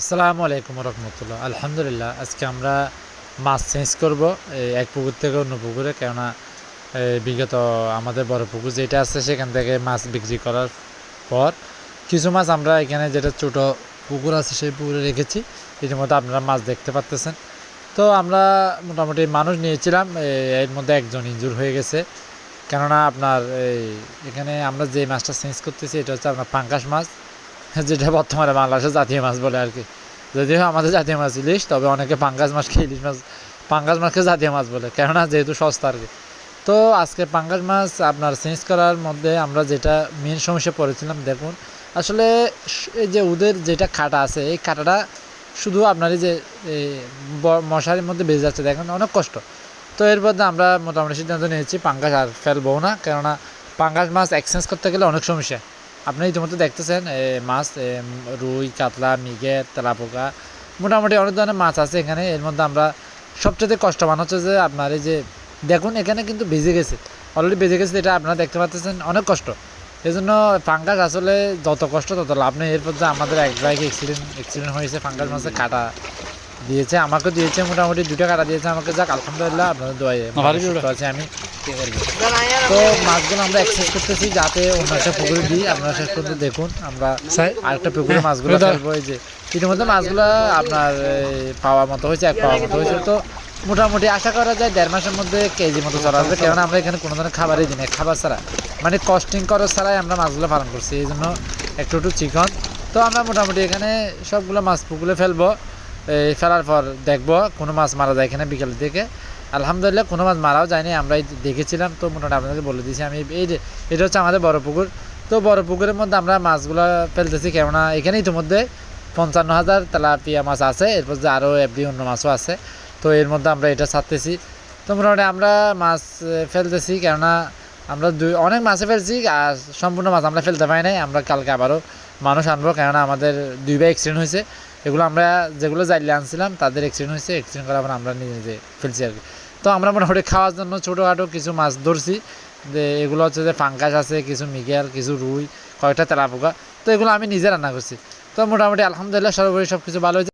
আসসালামু আলাইকুম রহমতুল্লাহ। আলহামদুলিল্লাহ, আজকে আমরা মাছ চেঞ্জ করব এক পুকুর থেকে অন্য পুকুরে, কেননা বিগত আমাদের বড় পুকুর যেটা আছে, সেখান থেকে মাছ বিক্রি করার পর কিছু মাছ আমরা এখানে যেটা ছোট পুকুর আছে, সেই পুকুরে রেখেছি। ইতিমধ্যে আপনারা মাছ দেখতে পাচ্তেছেন তো আমরা মোটামুটি মানুষ নিয়েছিলাম এর মধ্যে একজন ইঞ্জুর হয়ে গেছে। কেননা, আপনার এখানে আমরা যে মাছটা চেঞ্জ করতেছি, এটা হচ্ছে আপনার পাঙ্কাশ মাছ। যেটা বর্তমানে বাংলাদেশের জাতীয় মাছ বলে আর কি। যদিও আমাদের জাতীয় মাছ ইলিশ, তবে অনেকে পাঙ্গাস মাছকে ইলিশ মাছ, পাঙ্গাস মাছকে জাতীয় মাছ বলে, কেননা যেহেতু সস্তা আর কি। তো আজকে পাঙ্গাস মাছ আপনার চেঞ্জ করার মধ্যে আমরা যেটা মেন সমস্যা পড়েছিলাম, দেখুন, আসলে এই যে ওদের যেটা কাটা আছে, এই কাটাটা শুধু আপনার এই যে মশারির মধ্যে বেজে যাচ্ছে, দেখেন অনেক কষ্ট। তো এর মধ্যে আমরা মোটামুটি সিদ্ধান্ত নিয়েছি, পাঙ্গাস আর ফেলব না, কেননা পাঙ্গাস মাছ এক্সচেঞ্জ করতে গেলে অনেক সমস্যা। আপনি ইতিমধ্যে দেখতেছেন মাছ রুই, কাতলা মিগের তেলাপোকা, মোটামুটি অনেক ধরনের মাছ আছে এখানে। এর মধ্যে আমরা সবচেয়ে কষ্টবান হচ্ছে যে আপনার এই যে, দেখুন এখানে কিন্তু বেজে গেছে। অলরেডি বেজে গেছে, এটা আপনারা দেখতে পাচ্ছেন, অনেক কষ্ট। এই জন্য ফাঙ্গাস আসলে যত কষ্ট তত লাভ নেই। এরপর যে আমাদের এক জায়গায় অ্যাক্সিডেন্ট অ্যাক্সিডেন্ট হয়েছে, ফাঙ্গাস মাছে কাটা। দিয়েছে আমাকে দিয়েছে মোটামুটি দুটো কাটা দিয়েছে আমাকে যাক আলহামদুলিল্লাহ আপনাদের দোয়াই আছে আমি তো মাছগুলো আমরা এক্সেস করতেছি যাতে অন্য একটা পুকুরে দিই আপনারা শেষ পর্যন্ত দেখুন আমরা আরেকটা পুকুরে মাছগুলো ফেলব এই যে ইতিমধ্যে মাছগুলো আপনার এই, পাওয়ার মতো হয়েছে এক পাওয়ার মতো হয়েছে তো মোটামুটি আশা করা যায় দেড় মাসের মধ্যে কেজি মতো চলা আসবে কেননা আমরা এখানে কোনো ধরনের খাবারই দিই না খাবার ছাড়া। মানে কস্টিং খরচ ছাড়াই আমরা মাছগুলো পালন করছি এই জন্য একটু একটু চিকন তো আমরা মোটামুটি এখানে সবগুলো মাছ পুকুরে ফেলব। ফেলার পর দেখব, কোনো মাছ মারা যায় এখানে বিকেলের দিকে। আলহামদুলিল্লাহ, কোনো মাছ মারাও যায়নি আমরা এই দেখেছিলাম। তো মোটামুটি আপনাদের বলে দিয়েছি, আমি এই যে, এটা হচ্ছে আমাদের বড় পুকুর। তো বড় পুকুরের মধ্যে আমরা মাছগুলো ফেলতেছি, কেননা এখানে ইতিমধ্যে পঞ্চান্ন হাজার তেলাপিয়া মাছ আছে, এরপর যে আরও এফডি অন্য মাছও আছে। তো এর মধ্যে আমরা এটা ছাড়তেছি। তো মোটামুটি আমরা মাছ ফেলতেছি, কেননা আমরা দুই অনেক মাছে ফেলছি, আর সম্পূর্ণ মাছ আমরা ফেলতে পারি নাই। আমরা কালকে আবারও মানুষ আনব, কেননা আমাদের দুই দুইবার অ্যাক্সিডেন্ট হয়েছে। এগুলো আমরা যেগুলো জাইলে আনছিলাম, তাদের অ্যাক্সিডেন্ট হয়েছে অ্যাক্সিডেন্ট করার পর আমরা নিজে নিজে ফেলছি আর কি। তো আমরা মোটামুটি খাওয়ার জন্য ছোটোখাটো কিছু মাছ ধরছি। যে এগুলো হচ্ছে যে ফাঙ্কাস আছে, কিছু মিগেল, কিছু রুই, কয়েকটা তেলাপোকা। তো এগুলো আমি নিজে রান্না করছি। তো মোটামুটি আলহামদুলিল্লাহ সর্বোপরি সব কিছু ভালো হয়েছে।